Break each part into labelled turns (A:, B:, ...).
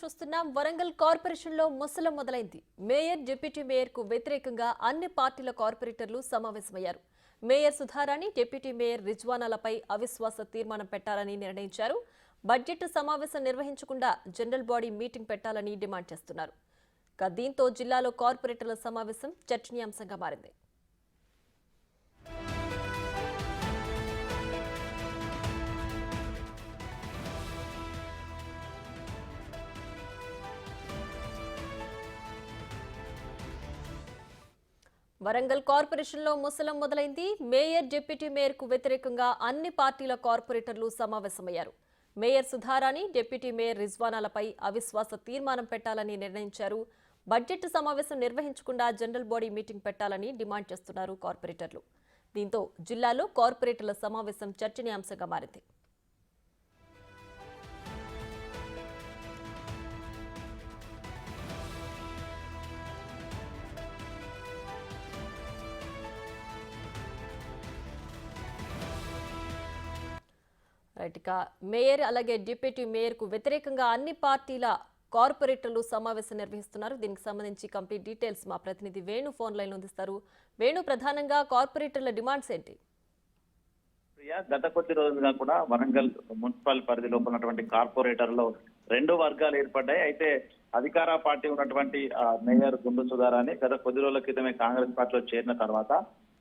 A: చూస్తున్నాం. వరంగల్ కార్పొరేషన్లో ముసలం మొదలైంది. మేయర్ డిప్యూటీ మేయర్కు వ్యతిరేకంగా అన్ని పార్టీల కార్పొరేటర్లు సమావేశమయ్యారు. మేయర్ సుధారాణి డిప్యూటీ మేయర్ రిజ్వానాలపై అవిశ్వాస తీర్మానం పెట్టాలని నిర్ణయించారు. బడ్జెట్ సమావేశం నిర్వహించకుండా జనరల్ బాడీ మీటింగ్ పెట్టాలని డిమాండ్ చేస్తున్నారు. దీంతో జిల్లాలో కార్పొరేటర్ల సమావేశం చర్చనీయాంశంగా మారింది. వరంగల్ కార్పొరేషన్లో ముసలం మొదలైంది. మేయర్ డిప్యూటీ మేయర్కు వ్యతిరేకంగా అన్ని పార్టీల కార్పొరేటర్లు సమావేశమయ్యారు. మేయర్ సుధారాణి డిప్యూటీ మేయర్ రిజ్వానాలపై అవిశ్వాస తీర్మానం పెట్టాలని నిర్ణయించారు. బడ్జెట్ సమావేశం నిర్వహించకుండా జనరల్ బాడీ మీటింగ్ పెట్టాలని డిమాండ్ చేస్తున్నారు కార్పొరేటర్లు. దీంతో జిల్లాలో కార్పొరేటర్ల సమావేశం చర్చనీయాంశంగా మారింది. రైట్ ఇక మేయర్ అలాగే డిప్యూటీ మేయర్కు వ్యతిరేకంగా అన్ని పార్టీల కార్పొరేటర్లు సమావేశం నిర్వహిస్తున్నారు. దీనికి సంబంధించి కంప్లీట్ డీటెయిల్స్ మా ప్రతినిధి వేణు ఫోన్ లైన్ అందిస్తారు. వేణు ప్రధానంగా కార్పొరేటర్ల డిమాండ్స్ ఏంటి?
B: గత కొద్ది రోజులుగా కూడా వరంగల్ మున్సిపల్ పరిధిలో ఉన్నటువంటి కార్పొరేటర్లో రెండు వర్గాలు ఏర్పడ్డాయి. అయితే అధికార పార్టీ ఉన్నటువంటి మేయర్ గుండు సుధారాన్ని గత కొద్ది రోజుల క్రితమే కాంగ్రెస్ పార్టీలో చేరిన తర్వాత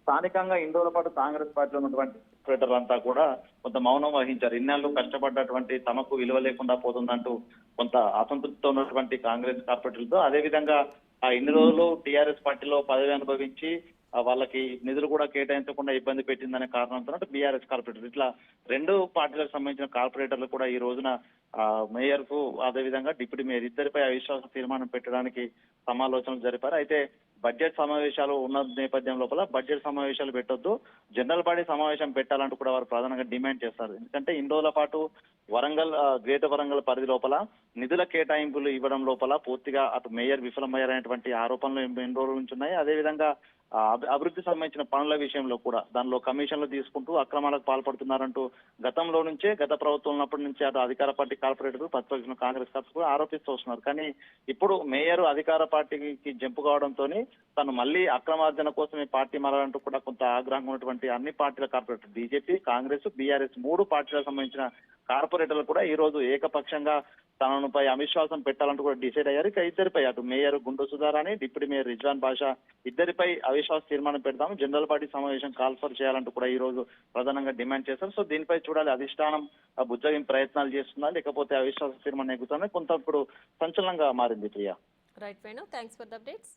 B: స్థానికంగా ఇన్ని రోజుల పాటు కాంగ్రెస్ పార్టీలో ఉన్నటువంటి కార్పొరేటర్లు కూడా కొంత మౌనం వహించారు. ఇన్నాళ్ళు కష్టపడ్డటువంటి తమకు విలువ లేకుండా పోతుందంటూ కొంత అసంతృప్తితో ఉన్నటువంటి కాంగ్రెస్ కార్పొరేటర్లతో అదేవిధంగా ఆ ఇన్ని రోజులు టీఆర్ఎస్ పార్టీలో పదవి అనుభవించి వాళ్ళకి నిధులు కూడా కేటాయించకుండా ఇబ్బంది పెట్టిందనే కారణంతో బీఆర్ఎస్ కార్పొరేటర్. ఇట్లా రెండు పార్టీలకు సంబంధించిన కార్పొరేటర్లు కూడా ఈ రోజున ఆ, మేయర్కు అదేవిధంగా డిప్యూటీ మేయర్ ఇద్దరిపై అవిశ్వాస తీర్మానం పెట్టడానికి సమాలోచనలు జరిపారు. అయితే బడ్జెట్ సమావేశాలు ఉన్న నేపథ్యం లోపల బడ్జెట్ సమావేశాలు పెట్టొద్దు జనరల్ బాడీ సమావేశం పెట్టాలంటూ కూడా వారు ప్రధానంగా డిమాండ్ చేస్తారు. ఎందుకంటే ఇన్ని రోజుల పాటు వరంగల్ గ్రేటర్ వరంగల్ పరిధి లోపల నిధుల కేటాయింపులు ఇవ్వడం లోపల పూర్తిగా అటు మేయర్ విఫలమయ్యారనేటువంటి ఆరోపణలు ఎన్ని రోజుల నుంచి ఉన్నాయి. అదేవిధంగా అభివృద్ధి సంబంధించిన పనుల విషయంలో కూడా దానిలో కమిషన్లు తీసుకుంటూ అక్రమాలకు పాల్పడుతున్నారంటూ గతంలో నుంచే గత ప్రభుత్వం ఉన్నప్పటి నుంచి అటు అధికార పార్టీ కార్పొరేటర్ ప్రతిపక్షం కాంగ్రెస్ కార్పొరేటర్ కూడా ఆరోపిస్తూ వస్తున్నారు. కానీ ఇప్పుడు మేయర్ అధికార పార్టీకి జంపు కావడంతో తను మళ్ళీ అక్రమార్జన కోసం ఈ పార్టీ మారాలంటూ కూడా కొంత ఆగ్రహం ఉన్నటువంటి అన్ని పార్టీల కార్పొరేటర్ బీజేపీ కాంగ్రెస్ బీఆర్ఎస్ మూడు పార్టీలకు సంబంధించిన కార్పొరేటర్లు కూడా ఈ రోజు ఏకపక్షంగా తనపై అవిశ్వాసం పెట్టాలంటూ కూడా డిసైడ్ అయ్యారు. ఇక ఇద్దరిపై అటు mayor Gundu Sudharani deputy mayor Rizwan Basha ఇద్దరిపై అవిశ్వాస తీర్మానం పెడతాము జనరల్ పార్టీ సమావేశం కాల్ఫర్ చేయాలంటూ కూడా ఈ రోజు ప్రధానంగా డిమాండ్ చేశారు. సో దీనిపై చూడాలి. అధిష్టానం ఆ బుజ్జగిన ప్రయత్నాలు చేస్తుందా? లేకపోతే అవిశ్వాస తీర్మానం ఎగుతుందా కొంత ఇప్పుడు సంచలనంగా మారింది Priya.
A: Right Venu thanks for the updates